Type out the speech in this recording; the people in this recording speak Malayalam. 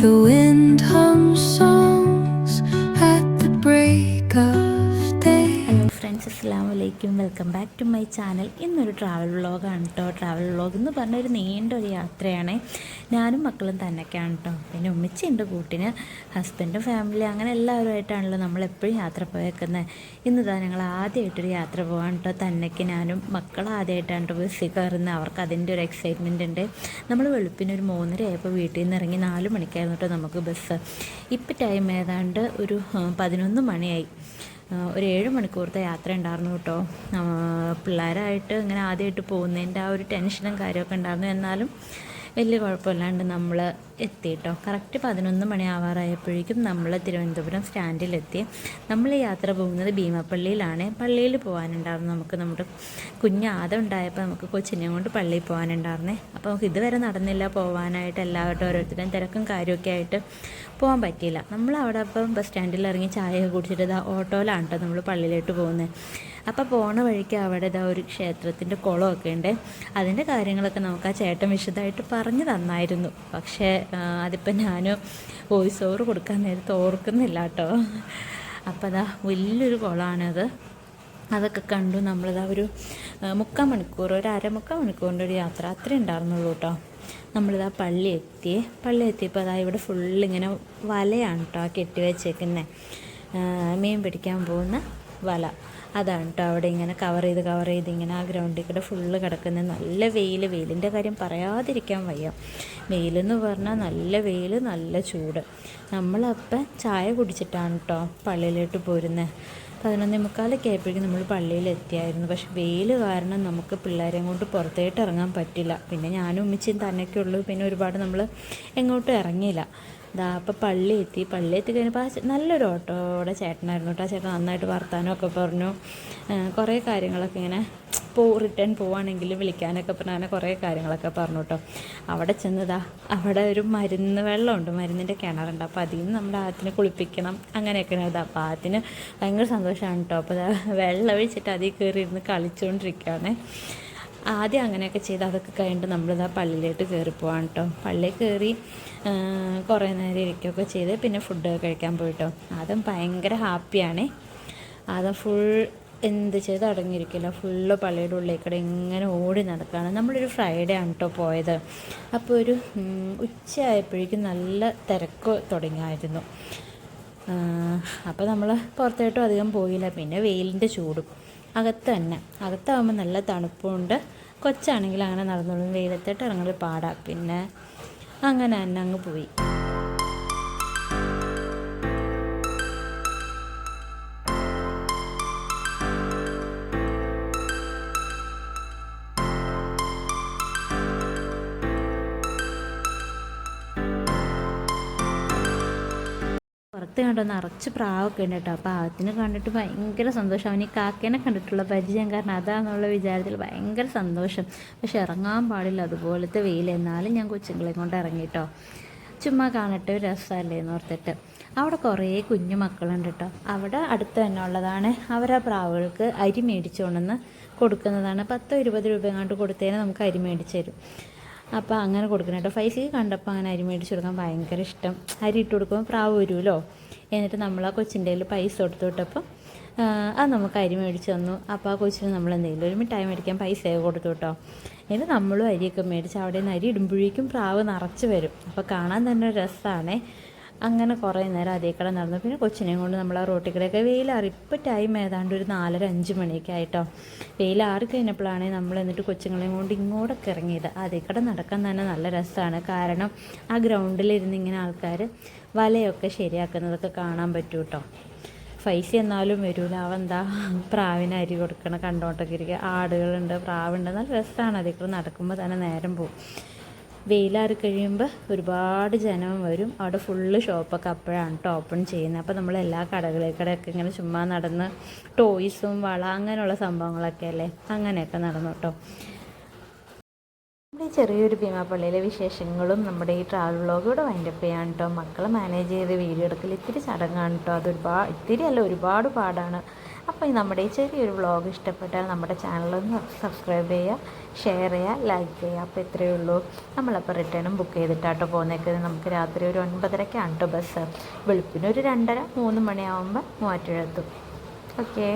The wind അസ്സാം welcome back to my channel. ഇന്നൊരു ട്രാവൽ വ്ളോഗാണ് കേട്ടോ ട്രാവൽ വ്ളോഗ് എന്ന് പറഞ്ഞ ഒരു നീണ്ട യാത്രയാണ്. ഞാനും മക്കളും തന്നെയൊക്കെയാണ് കേട്ടോ പിന്നെ ഉമ്മച്ചിയുണ്ട് കൂട്ടിന്. ഹസ്ബൻഡും ഫാമിലി അങ്ങനെ എല്ലാവരുമായിട്ടാണല്ലോ നമ്മൾ എപ്പോഴും യാത്ര പോയേക്കുന്നത് ഇന്നിതാ ഞങ്ങൾ ആദ്യമായിട്ടൊരു യാത്ര പോകാൻ കേട്ടോ തന്നെക്ക് ഞാനും മക്കൾ ആദ്യമായിട്ടാണ് കേട്ടോ ബസ്സിൽ കയറുന്നത് അവർക്ക് അതിന്റെ ഒരു എക്സൈറ്റ്മെന്റ് ഉണ്ട്. നമ്മൾ വെളുപ്പിന് ഒരു മൂന്നര ആയപ്പോൾ വീട്ടിൽ നിന്ന് ഇറങ്ങി നാല് മണിക്കായിരുന്നു കേട്ടോ നമുക്ക് ബസ്. ഇപ്പം ടൈം ഏതാണ്ട് ഒരു പതിനൊന്ന് മണിയായി. ഒരു ഏഴ് മണിക്കൂറത്തെ യാത്ര ഉണ്ടായിരുന്നു കേട്ടോ. പിള്ളേരായിട്ട് ഇങ്ങനെ ആദ്യമായിട്ട് പോകുന്നതിന്റെ ആ ഒരു ടെൻഷനും കാര്യമൊക്കെ ഉണ്ടായിരുന്നു. എന്നാലും വലിയ കുഴപ്പമില്ലാണ്ട് നമ്മൾ എത്തി കേട്ടോ കറക്റ്റ് പതിനൊന്ന് മണി ആവാറായപ്പോഴേക്കും നമ്മൾ തിരുവനന്തപുരം സ്റ്റാൻഡിലെത്തി. നമ്മൾ യാത്ര പോകുന്നത് ഭീമപ്പള്ളിയിലാണ്. പള്ളിയിൽ പോകാനുണ്ടായിരുന്നു നമുക്ക് നമ്മുടെ കുഞ്ഞ് ആദ്യം ഉണ്ടായപ്പോൾ നമുക്ക് കൊച്ചിനെയും കൊണ്ട് പള്ളിയിൽ പോകാനുണ്ടായിരുന്നേ അപ്പോൾ നമുക്ക് ഇതുവരെ നടന്നില്ല പോകാനായിട്ട് എല്ലാവരുടെ ഓരോരുത്തരും തിരക്കും കാര്യമൊക്കെ ആയിട്ട് പോകാൻ പറ്റിയില്ല. നമ്മൾ അവിടെ അപ്പം ബസ് സ്റ്റാൻഡിൽ ഇറങ്ങി ചായയൊക്കെ കുടിച്ചിട്ട് ഓട്ടോയിലാണ് കേട്ടോ നമ്മൾ പള്ളിയിലോട്ട് പോകുന്നത്. അപ്പോൾ പോണ വഴിക്ക് അവിടെ ഇതാ ഒരു ക്ഷേത്രത്തിന്റെ കുളമൊക്കെ ഉണ്ട്. അതിന്റെ കാര്യങ്ങളൊക്കെ നമുക്ക് ആ ചേട്ടൻ വിശദമായിട്ട് പറഞ്ഞു തന്നായിരുന്നു. പക്ഷേ അതിപ്പോൾ ഞാനും വോയിസ് ഓവർ കൊടുക്കാൻ നേരത്തെ ഓർക്കുന്നില്ല കേട്ടോ. അപ്പോൾ അതാ വലിയൊരു കുളമാണത്. അതൊക്കെ കണ്ടു നമ്മളിതാ ഒരു മുക്കാൽ മണിക്കൂർ ഒരു അരമുക്കാൽ മണിക്കൂറിന്റെ ഒരു യാത്ര അത്രേ ഉണ്ടായിരുന്നുള്ളൂ കേട്ടോ. നമ്മളിതാ പള്ളി എത്തി. പള്ളി എത്തിയപ്പോൾ അതാ ഇവിടെ ഫുള്ളിങ്ങനെ വലയാണ് കേട്ടോ കെട്ടി വെച്ചേക്കുന്നത് മീൻ പിടിക്കാൻ പോകുന്ന വല. അതാണ് കേട്ടോ അവിടെ ഇങ്ങനെ കവർ ചെയ്ത് കവർ ചെയ്ത് ഇങ്ങനെ ആ ഗ്രൗണ്ടിൽ കൂടെ ഫുള്ള് കിടക്കുന്നത് നല്ല വെയിൽ വെയിലിന്റെ കാര്യം പറയാതിരിക്കാൻ വയ്യ. വെയിലെന്ന് പറഞ്ഞാൽ നല്ല വെയിൽ നല്ല ചൂട്. നമ്മളപ്പം ചായ കുടിച്ചിട്ടാണ് കേട്ടോ പള്ളിയിലോട്ട് പോരുന്നത് പതിനൊന്നേ മുക്കാലൊക്കെ ആയപ്പോഴേക്കും നമ്മൾ പള്ളിയിൽ എത്തിയായിരുന്നു. പക്ഷെ വെയിൽ കാരണം നമുക്ക് പിള്ളേരെയും കൊണ്ട് പുറത്തേട്ട് ഇറങ്ങാൻ പറ്റില്ല. പിന്നെ ഞാനും ഉമ്മിച്ചും തന്നെയൊക്കെ ഉള്ളൂ. പിന്നെ ഒരുപാട് നമ്മൾ എങ്ങോട്ടും ഇറങ്ങിയില്ല. ദാ അപ്പോൾ പള്ളി എത്തി. പള്ളി എത്തി കഴിഞ്ഞപ്പോൾ ആ നല്ലൊരു ഓട്ടോയുടെ ചേട്ടനായിരുന്നു കേട്ടോ. ആ ചേട്ടൻ നന്നായിട്ട് വർത്താനമൊക്കെ പറഞ്ഞു. കുറേ കാര്യങ്ങളൊക്കെ ഇങ്ങനെ പോ റിട്ടേൺ പോവുകയാണെങ്കിൽ വിളിക്കാനൊക്കെ പറഞ്ഞ അങ്ങനെ കുറേ കാര്യങ്ങളൊക്കെ പറഞ്ഞു കേട്ടോ. അവിടെ ചെന്നതാ അവിടെ ഒരു മരുന്ന് വെള്ളമുണ്ട്. മരുന്നിന്റെ കിണറുണ്ട്. അപ്പോൾ അതിൽ നിന്ന് നമ്മുടെ ആദ്യത്തിന് കുളിപ്പിക്കണം. അങ്ങനെയൊക്കെയാണ് ഇത് അപ്പോൾ ആദ്യത്തിന് ഭയങ്കര സന്തോഷമാണ് കേട്ടോ. അപ്പോൾ വെള്ളം ഒഴിച്ചിട്ട് അതിൽ കയറി ഇരുന്ന് കളിച്ചുകൊണ്ടിരിക്കുകയാണ് ആദ്യം അങ്ങനെയൊക്കെ ചെയ്ത് അതൊക്കെ കഴിഞ്ഞിട്ട് നമ്മളിതാ പള്ളിയിലോട്ട് കയറി പോകാം കേട്ടോ പള്ളിയിൽ കയറി കുറേ നേരം ഇരിക്കുകയൊക്കെ ചെയ്ത് പിന്നെ ഫുഡ് കഴിക്കാൻ പോയിട്ടോ. അതും ഭയങ്കര ഹാപ്പിയാണ് അതും ഫുൾ എന്ത് ചെയ്ത് അടങ്ങിയിരിക്കില്ല. ഫുള്ള് പള്ളിയുടെ ഉള്ളിലേക്കൂടെ കൂടെ ഇങ്ങനെ ഓടി നടക്കുകയാണ് നമ്മളൊരു ഫ്രൈഡേ ആണ് കേട്ടോ പോയത്. അപ്പോൾ ഒരു ഉച്ചയായപ്പോഴേക്കും നല്ല തിരക്ക് തുടങ്ങിയായിരുന്നു. അപ്പോൾ നമ്മൾ പുറത്തോട്ടും അധികം പോയില്ല. പിന്നെ വെയിലിന്റെ ചൂടും. അകത്ത് തന്നെ. അകത്താകുമ്പോൾ നല്ല തണുപ്പുണ്ട്. കൊച്ചാണെങ്കിൽ അങ്ങനെ നടന്നോളും. വെയിലത്തോട്ട് ഇറങ്ങൽ പാടാം. പിന്നെ അങ്ങനെ തന്നെ അങ്ങ് പോയി. പുറത്ത് കണ്ടോ നിറച്ച് പ്രാവൊക്കെ ഉണ്ട് കേട്ടോ. അപ്പോൾ അതിനെ കണ്ടിട്ട് ഭയങ്കര സന്തോഷം. അവന് ഈ കാക്കേനെ കണ്ടിട്ടുള്ള പരിചയം കാരണം അതാണെന്നുള്ള വിചാരത്തിൽ ഭയങ്കര സന്തോഷം. പക്ഷെ ഇറങ്ങാൻ പാടില്ല അതുപോലത്തെ വെയിൽ. എന്നാലും ഞാൻ കൊച്ചുങ്ങളെ കൊണ്ട് ഇറങ്ങി കേട്ടോ. ചുമ്മാ കാണട്ടെ ഒരു രസമല്ലേ എന്ന് ഓർത്തിട്ട്. അവിടെ കുറേ കുഞ്ഞു മക്കളുണ്ട് കേട്ടോ. അവിടെ അടുത്ത് തന്നെ ഉള്ളതാണ്. അവർ ആ പ്രാവുകൾക്ക് അരി മേടിച്ചു കൊണ്ടുവന്ന് കൊടുക്കുന്നതാണ്. പത്തോ ഇരുപത് രൂപ എങ്ങാണ്ട് കൊടുത്തതിന് നമുക്ക് അരി മേടിച്ച് തരും. അപ്പോൾ അങ്ങനെ കൊടുക്കണം കേട്ടോ. ഫൈസിക്ക് കണ്ടപ്പോൾ അങ്ങനെ അരി മേടിച്ച് കൊടുക്കാൻ ഭയങ്കര ഇഷ്ടം. അരി ഇട്ട് കൊടുക്കുമ്പോൾ പ്രാവ് വരുമല്ലോ? എന്നിട്ട് നമ്മൾ ആ കൊച്ചിന്റെ കയ്യിൽ പൈസ കൊടുത്തു വിട്ടപ്പോൾ അത് നമുക്ക് അരി മേടിച്ച് തന്നു. അപ്പോൾ ആ കൊച്ചിന് നമ്മൾ എന്തെങ്കിലും ഒരു മിഠായി മേടിക്കാൻ പൈസയൊക്കെ കൊടുത്തു കേട്ടോ. എന്നിട്ട് നമ്മളും അരിയൊക്കെ മേടിച്ച് അവിടെ നിന്ന് അരി ഇടുമ്പോഴേക്കും പ്രാവ് നിറച്ച് വരും. അപ്പോൾ കാണാൻ തന്നെ ഒരു രസമാണേ അങ്ങനെ കുറേ നേരം അതേ കട നടന്നു. പിന്നെ കൊച്ചിനെയും കൊണ്ട് നമ്മൾ ആ റോട്ടിൽ കൂടെയൊക്കെ വെയിലാറി. ഇപ്പോൾ ടൈം ഏതാണ്ട് ഒരു നാലര അഞ്ച് മണിയൊക്കെ ആയിട്ടോ. വെയിലാറി കഴിഞ്ഞപ്പോഴാണ് നമ്മൾ എന്നിട്ട് കൊച്ചുങ്ങളെയും കൊണ്ട് ഇങ്ങോട്ടൊക്കെ ഇറങ്ങിയത്. അതേ കട നടക്കാൻ തന്നെ നല്ല രസമാണ് കാരണം ആ ഗ്രൗണ്ടിലിരുന്ന് ഇങ്ങനെ ആൾക്കാർ വലയൊക്കെ ശരിയാക്കുന്നതൊക്കെ കാണാൻ പറ്റും കേട്ടോ ഫൈസി എന്നാലും വരൂല. അവന്താ പ്രാവിന് അരി കൊടുക്കണം കണ്ടോണ്ടൊക്കെ ഇരിക്കുക ആടുകളുണ്ട് പ്രാവുണ്ട്. നല്ല രസമാണ് അതിൽ നടക്കുമ്പോൾ തന്നെ നേരം പോകും വെയിലാറി കഴിയുമ്പോൾ ഒരുപാട് ജനം വരും. അവിടെ ഫുള്ള് ഷോപ്പൊക്കെ അപ്പോഴാണ് കേട്ടോ ഓപ്പൺ ചെയ്യുന്നത്. അപ്പോൾ നമ്മൾ എല്ലാ കടകളിലേക്കൂടെയൊക്കെ ഇങ്ങനെ ചുമ്മാ നടന്ന് ടോയ്സും വള അങ്ങനെയുള്ള സംഭവങ്ങളൊക്കെ അല്ലേ? അങ്ങനെയൊക്കെ നടന്നു കേട്ടോ നമ്മുടെ ചെറിയൊരു ഭീമാപ്പള്ളിയിലെ വിശേഷങ്ങളും നമ്മുടെ ഈ ട്രാവൽ വ്ളോഗ് കൂടെ വൈൻഡപ്പ് ചെയ്യാൻ കേട്ടോ മക്കളെ മാനേജ് ചെയ്ത് വീഡിയോ എടുക്കൽ ഇത്തിരി ചടങ്ങാണ് കേട്ടോ അത് ഒരുപാട് ഇത്തിരി അല്ല ഒരുപാട് പാടാണ്. അപ്പോൾ ഈ നമ്മുടെ ഈ ചെറിയൊരു വ്ളോഗ് ഇഷ്ടപ്പെട്ടാൽ നമ്മുടെ ചാനലൊന്ന് സബ്സ്ക്രൈബ് ചെയ്യുക ഷെയർ ചെയ്യുക ലൈക്ക് ചെയ്യുക. അപ്പോൾ ഇത്രയേ ഉള്ളൂ. നമ്മളപ്പോൾ റിട്ടേണും ബുക്ക് ചെയ്തിട്ടാട്ടോ പോകുന്നേക്കുന്നത് നമുക്ക് രാത്രി ഒരു ഒൻപതരക്കാണ് കേട്ടോ ബസ് വെളുപ്പിന് ഒരു രണ്ടര മൂന്ന് മണിയാവുമ്പോൾ മൂവാറ്റുഴത്തും ഓക്കേ